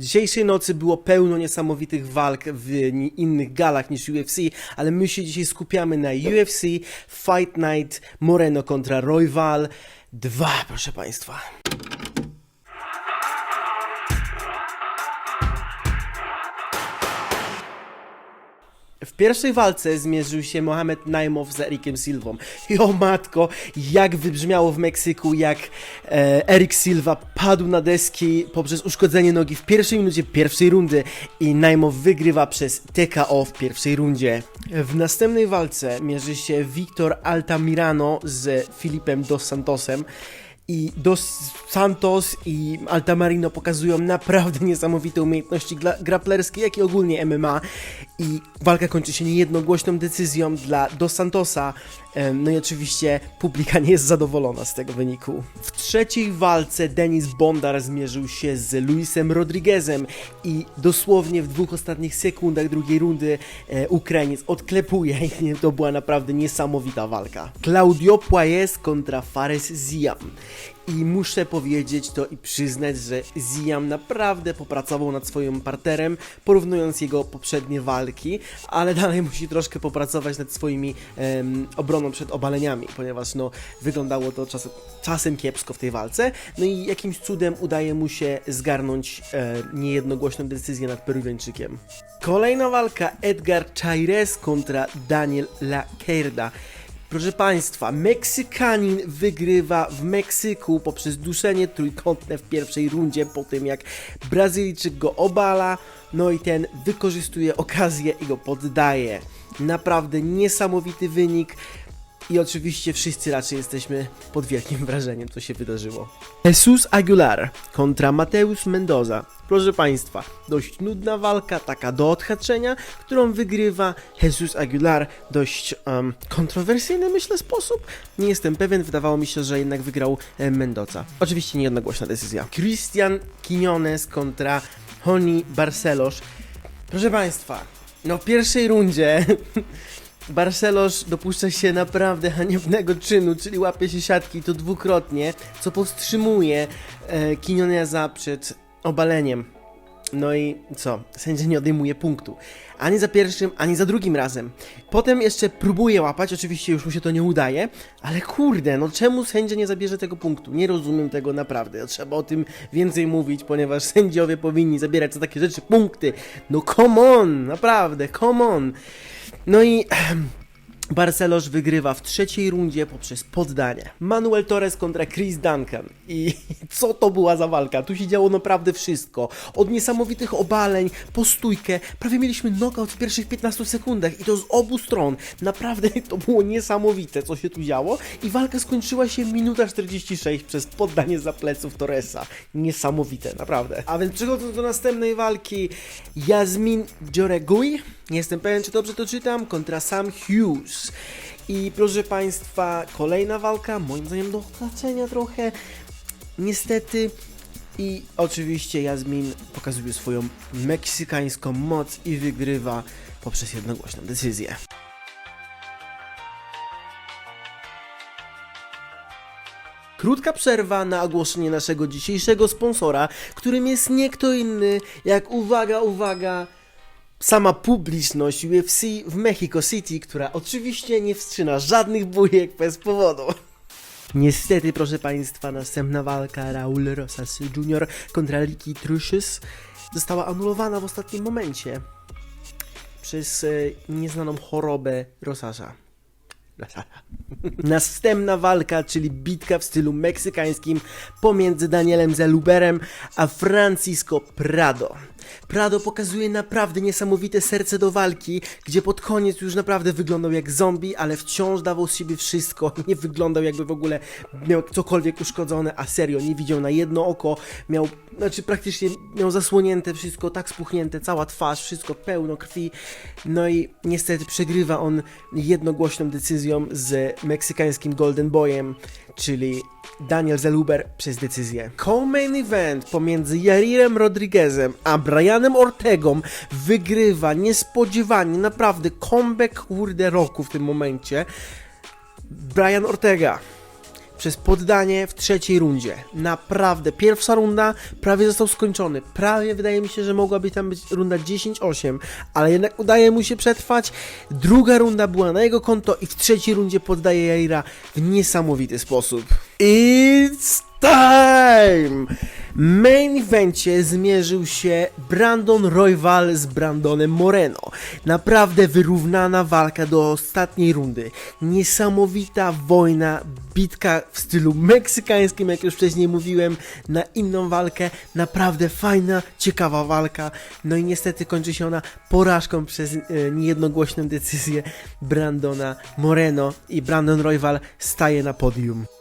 Dzisiejszej nocy było pełno niesamowitych walk w innych galach niż UFC, ale my się dzisiaj skupiamy na UFC Fight Night Moreno kontra Royval 2, proszę Państwa. W pierwszej walce zmierzył się Mohamed Naimow z Erikiem Silvą. I o matko, jak wybrzmiało w Meksyku, jak e, Erik Silva padł na deski poprzez uszkodzenie nogi w pierwszej minucie pierwszej rundy i Naimow wygrywa przez TKO w pierwszej rundzie. W następnej walce mierzy się Victor Altamirano z Filipem Dos Santosem. I Dos Santos i Altamarino pokazują naprawdę niesamowite umiejętności grapplerskie, jak i ogólnie MMA. I walka kończy się niejednogłośną decyzją dla Dos Santosa. No i oczywiście publika nie jest zadowolona z tego wyniku. W trzeciej walce Denis Bondar zmierzył się z Luisem Rodriguezem i dosłownie w dwóch ostatnich sekundach drugiej rundy e, Ukrainiec odklepuje i to była naprawdę niesamowita walka. Claudio Puayes kontra Fares Ziam. I muszę powiedzieć to i przyznać, że Ziam naprawdę popracował nad swoim parterem, porównując jego poprzednie walki, ale dalej musi troszkę popracować nad swoimi em, obroną przed obaleniami, ponieważ no, wyglądało to czasem, czasem kiepsko w tej walce. No i jakimś cudem udaje mu się zgarnąć e, niejednogłośną decyzję nad Peruwiańczykiem. Kolejna walka Edgar Chaires kontra Daniel Lacerda. Proszę Państwa, Meksykanin wygrywa w Meksyku poprzez duszenie trójkątne w pierwszej rundzie po tym jak Brazylijczyk go obala, no i ten wykorzystuje okazję i go poddaje. Naprawdę niesamowity wynik i oczywiście wszyscy raczej jesteśmy pod wielkim wrażeniem, co się wydarzyło. Jesus Aguilar kontra Mateusz Mendoza. Proszę Państwa, dość nudna walka, taka do odhaczenia, którą wygrywa Jesus Aguilar. Dość em, kontrowersyjny, myślę, sposób. Nie jestem pewien, wydawało mi się, że jednak wygrał e, Mendoza. Oczywiście niejednogłośna decyzja. Christian Quinones kontra Honi Barcelos. Proszę Państwa, no w pierwszej rundzie Barcelos dopuszcza się naprawdę haniebnego czynu, czyli łapie się siatki to dwukrotnie, co powstrzymuje e, Quinoneza przed obaleniem. No i co? Sędzia nie odejmuje punktu. Ani za pierwszym, ani za drugim razem. Potem jeszcze próbuje łapać, oczywiście już mu się to nie udaje, ale kurde, no czemu sędzia nie zabierze tego punktu? Nie rozumiem tego naprawdę. Trzeba o tym więcej mówić, ponieważ sędziowie powinni zabierać za takie rzeczy punkty. No come on, naprawdę, come on. No i Barcelos wygrywa w trzeciej rundzie poprzez poddanie. Manuel Torres kontra Chris Duncan. I co to była za walka? Tu się działo naprawdę wszystko. Od niesamowitych obaleń, po stójkę, prawie mieliśmy knockout w pierwszych 15 sekundach i to z obu stron. Naprawdę to było niesamowite, co się tu działo. I walka skończyła się minuta 46 przez poddanie za pleców Torresa. Niesamowite, naprawdę. A więc przechodząc do następnej walki, Jasmin Djoregui, nie jestem pewien, czy dobrze to czytam, kontra Sam Hughes. I proszę Państwa, kolejna walka, moim zdaniem do odhaczenia trochę. Niestety. I oczywiście Jasmin pokazuje swoją meksykańską moc i wygrywa poprzez jednogłośną decyzję. Krótka przerwa na ogłoszenie naszego dzisiejszego sponsora, którym jest nie kto inny jak, uwaga, uwaga, sama publiczność UFC w Mexico City, która oczywiście nie wstrzyma żadnych bujek bez powodu. Niestety, proszę Państwa, następna walka Raul Rosas Jr. kontra Ricky Trusius została anulowana w ostatnim momencie przez e, nieznaną chorobę Rosasa. Następna walka, czyli bitka w stylu meksykańskim pomiędzy Danielem Zeluberem a Francisco Prado. Prado pokazuje naprawdę niesamowite serce do walki, gdzie pod koniec już naprawdę wyglądał jak zombie, ale wciąż dawał z siebie wszystko. Nie wyglądał jakby w ogóle miał cokolwiek uszkodzone, a serio, nie widział na jedno oko, miał, znaczy praktycznie miał zasłonięte wszystko, tak spuchnięte, cała twarz, wszystko pełno krwi. No i niestety przegrywa on jednogłośną decyzją z meksykańskim Golden Boyem, czyli Daniel Zeluber przez decyzję. Co-main event pomiędzy Jarirem Rodriguezem a Brianem Ortegą wygrywa niespodziewanie, naprawdę comeback kurde roku w tym momencie. Brian Ortega przez poddanie w trzeciej rundzie. Naprawdę, pierwsza runda prawie został skończony. Prawie wydaje mi się, że mogłaby tam być runda 10-8, ale jednak udaje mu się przetrwać. Druga runda była na jego konto i w trzeciej rundzie poddaje Jaira w niesamowity sposób. It's time! Main evencie zmierzył się Brandon Royval z Brandonem Moreno. Naprawdę wyrównana walka do ostatniej rundy. Niesamowita wojna, bitka w stylu meksykańskim, jak już wcześniej mówiłem, na inną walkę. Naprawdę fajna, ciekawa walka. No i niestety kończy się ona porażką przez e, niejednogłośną decyzję Brandona Moreno i Brandon Royval staje na podium.